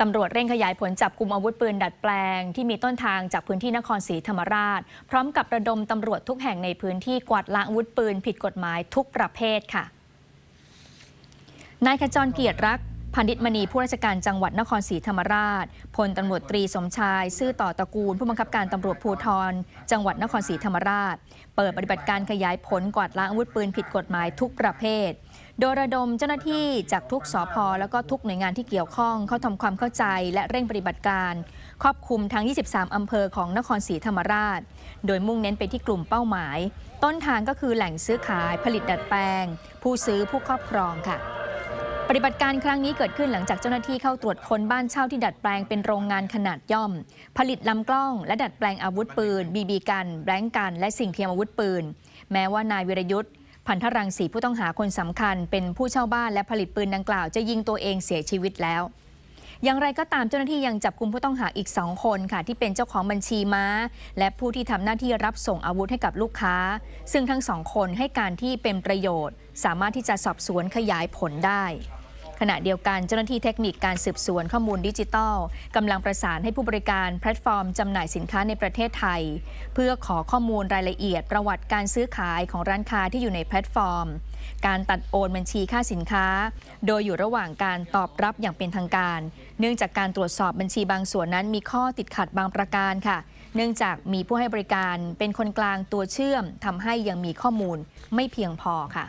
ตำรวจเร่งขยายผลจับกลุ่มอาวุธปืนดัดแปลง ที่มีต้นทางจากพื้นที่นครศรีธรรมราช พร้อมกับระดมตำรวจทุกแห่งในพื้นที่กวาดล้างอาวุธปืน ผิดกฎหมายทุกประเภทค่ะนายขจรเกียรติรัก พันธิตมณีผู้ราชการจังหวัดนครศรีธรรมราช พลตำรวจตรีสมชาย ซื่อต่อตระกูล ผู้บังคับการตำรวจภูธร จังหวัดนครศรีธรรมราช เปิดปฏิบัติการขยายผลกวาดล้างอาวุธปืนผิดกฎหมายทุกประเภท โดยระดมเจ้าหน้าที่จากทุกสพแล้วก็ทุกหน่วยงานที่เกี่ยวข้อง เข้าทำความเข้าใจและเร่งปฏิบัติการ ครอบคลุมทั้ง 23 อำเภอของนครศรีธรรมราช โดยมุ่งเน้นไปที่กลุ่มเป้าหมาย ต้นทางก็คือแหล่งซื้อขายผลิตดัดแปลง ผู้ซื้อผู้ครอบครองค่ะ ฏิบัติการครั้งนี้เกิดขึ้นหลังจากเจ้าหน้าที่เข้าตรวจค้นบ้านเช่าที่ดัดแปลงเป็นโรงงานขนาดย่อม ผลิตลำกล้อง และดัดแปลงอาวุธปืนบีบีกันแบงก์กัน และสิ่งเทียมอาวุธปืน แม้ว่านายวิรยุทธ์พันธรังสีผู้ต้องหาคนสำคัญ เป็นผู้เช่าบ้านและผลิตปืนดังกล่าวจะยิงตัวเองเสียชีวิตแล้ว อย่างไรก็ตามเจ้าหน้าที่ยังจับกลุ่มผู้ต้องหาอีก2คนค่ะ ที่เป็นเจ้าของบัญชีม้า และผู้ที่ทำหน้าที่รับส่งอาวุธให้กับลูกค้า ซึ่งทั้งสองคนให้การที่เป็นประโยชน์ สามารถที่จะสอบสวนขยายผลได้ ณะเดียวกันเจ้าหน้าที่เทคนิคการสืบสวนข้อมูลดิจิทัลกำลังประสานให้ผู้บริการแพลตฟอร์มจำหน่ายสินค้าในประเทศไทย เพื่อขอข้อมูลรายละเอียด ประวัติการซื้อขายของร้านค้าที่อยู่ในแพลตฟอร์ม การตัดโอนบัญชีค่าสินค้า โดยอยู่ระหว่างการตอบรับอย่างเป็นทางการ เนื่องจากการตรวจสอบบัญชีบางส่วนนั้นมีข้อติดขัดบางประการค่ะ เนื่องจากมีผู้ให้บริการเป็นคนกลางตัวเชื่อมทำให้ยังมีข้อมูลไม่เพียงพอค่ะ